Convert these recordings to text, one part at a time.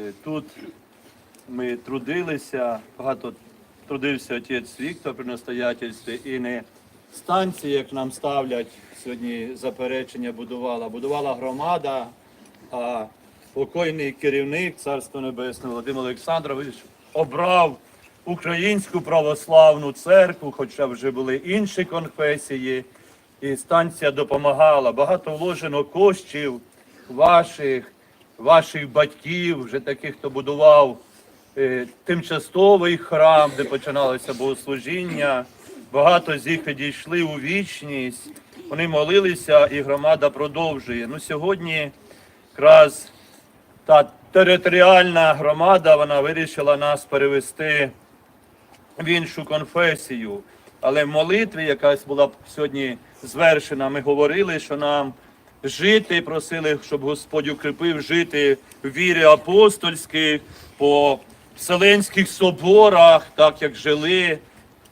Е, Тут ми трудилися, багато трудився отець Віктор при настоятельстві і не станції, як нам ставлять сьогодні заперечення, будувала. Будувала громада, а покойний керівник Царства Небесного Володимир Олександрович обрав українську православну церкву, хоча вже були інші конфесії, і станція допомагала. Багато вложено коштів ваших, ваших батьків, вже таких, хто будував е, тимчасовий храм, де починалося богослужіння. Багато з них відійшли у вічність. Вони молилися, і громада продовжує. Ну сьогодні якраз та територіальна громада вона вирішила нас перевести в іншу конфесію. Але в молитві, якась була сьогодні звершена, ми говорили, що нам жити, просили, щоб Господь укріпив жити в вірі апостольській, по Вселенських соборах, так як жили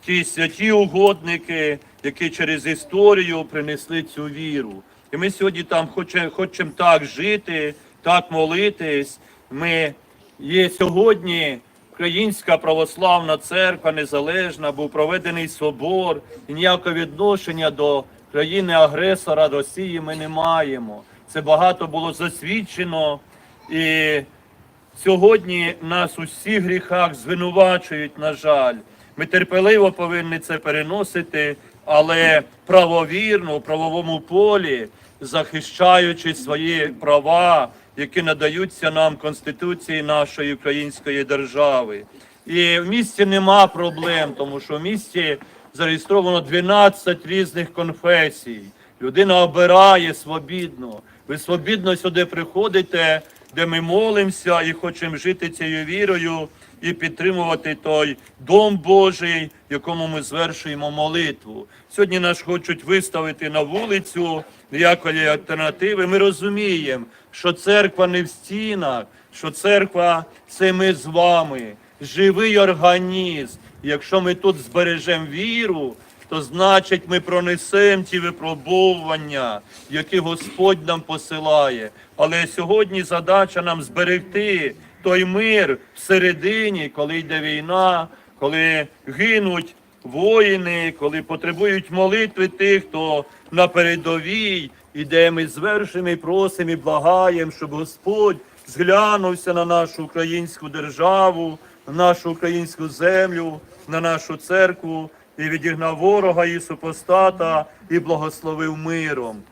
ті святі угодники, які через історію принесли цю віру. І ми сьогодні там хочемо, хочемо так жити, так молитись. Ми є сьогодні Українська православна церква незалежна, був проведений собор, і ніякого відношення до країни-агресора Росії ми не маємо. Це багато було засвідчено, і сьогодні нас у всіх гріхах звинувачують, на жаль. Ми терпеливо повинні це переносити, але правовірно у правовому полі, захищаючи свої права, які надаються нам Конституції нашої української держави. І в місті нема проблем, тому що в місті зареєстровано 12 різних конфесій. Людина обирає свобідно. Ви свобідно сюди приходите, де ми молимося і хочемо жити цією вірою і підтримувати той дом Божий, якому ми звершуємо молитву. Сьогодні нас хочуть виставити на вулицю ніякої альтернативи. Ми розуміємо, що церква не в стінах, що церква це ми з вами, живий організм. Якщо ми тут збережемо віру, то значить ми пронесемо ті випробовування, які Господь нам посилає. Але сьогодні задача нам зберегти той мир всередині, коли йде війна, коли гинуть воїни, коли потребують молитви тих, хто на передовій, і де ми звершимо і просимо і благаємо, щоб Господь зглянувся на нашу українську державу, нашу українську землю, на нашу церкву і відігнав ворога і супостата і благословив миром.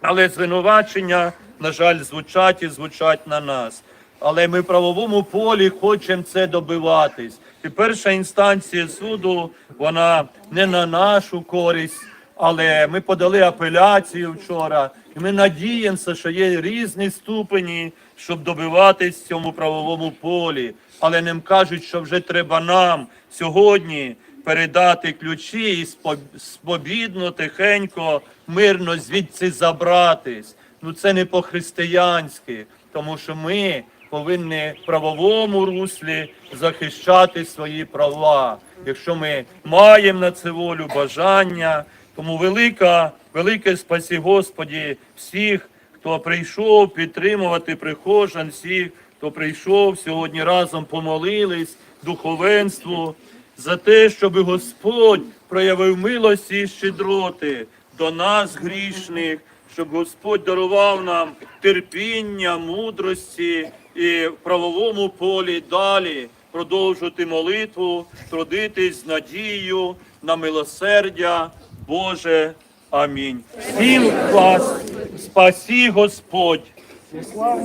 Але звинувачення, на жаль, звучать і звучать на нас. Але ми в правовому полі хочемо це добиватись. І перша інстанція суду, вона не на нашу користь, але ми подали апеляцію вчора, і ми надіємося, що є різні ступені, щоб добиватись в цьому правовому полі. Але нам кажуть, що вже треба нам сьогодні передати ключі і спо- спобідно, тихенько, мирно звідси забратись. Ну це не по-християнськи, тому що ми повинні в правовому руслі захищати свої права. Якщо ми маємо на це волю бажання, тому велика, велике спасі Господі всіх, хто прийшов підтримувати прихожан, всіх, хто прийшов сьогодні разом помолились духовенству за те, щоб Господь проявив милості і щедроти до нас, грішних, щоб Господь дарував нам терпіння, мудрості і в правовому полі далі продовжувати молитву, трудитись з надією на милосердя Боже. Амінь. Всім вас спасі Господь.